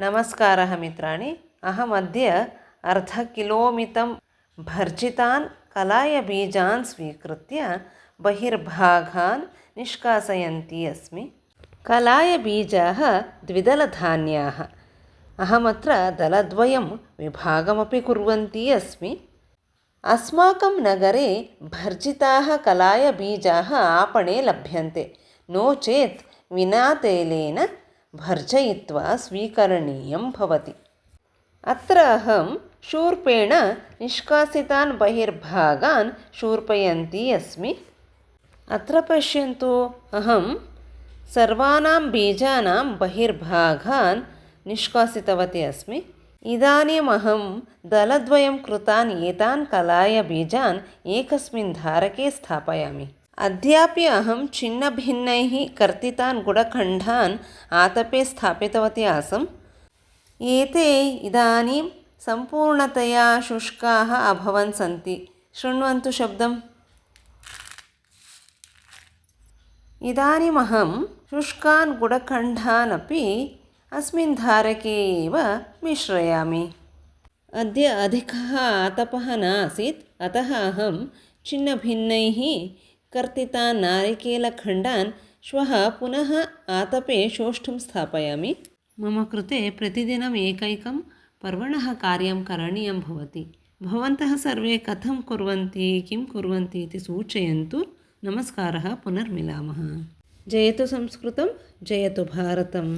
नमस्कारः मित्राणि अहमद्य अर्धकिलोमितं भर्जितान् कलायबीजान् स्वीकृत्य बहिर्भागान् निष्कासयन्ती अस्मि कलायबीजाः द्विदलधान्याः अहमत्र दलद्वयं विभागमपि कुर्वन्ती अस्मि अस्माकं नगरे भर्जिताः कलायबीजाः आपणे लभ्यन्ते नो चेत् विना तैलेन भर्जयित्वा स्वीकरणीयं भवति। अत्र अहं शूर्पेण निष्कासितान् बहिर्भागान् शूर्पयन्ती अस्मि। अत्र पश्यन्तु अहं सर्वानां बीजानां बहिर्भागान् निष्कासितवती अस्मि। इदानीम् अहं दलद्वयं कृतान् एतान् कलायबीजान् एकस्मिन् धारके स्थापयामि। अद्यापि अहं छिन्नभिन्नैः कर्तितान् गुडखण्डान् आतपे स्थापितवती आसम्। एते इदानीं सम्पूर्णतया शुष्काः अभवन् सन्ति। शृण्वन्तु शब्दम्। इदानीमहं शुष्कान् गुडखण्डान् अपि अस्मिन् धारके एव मिश्रयामि। अद्य अधिकः आतपः न आसीत् अतः अहं छिन्नभिन्नैः कर्तितान् नारिकेलखण्डान् श्वः पुनः आतपे शोष्ठुं स्थापयामि मम कृते प्रतिदिनम् एकैकं पर्वणः कार्यं करणीयं भवति भवन्तः सर्वे कथं कुर्वन्ति किं कुर्वन्ति इति सूचयन्तु नमस्कारः पुनर्मिलामः जयतु संस्कृतं जयतु भारतम्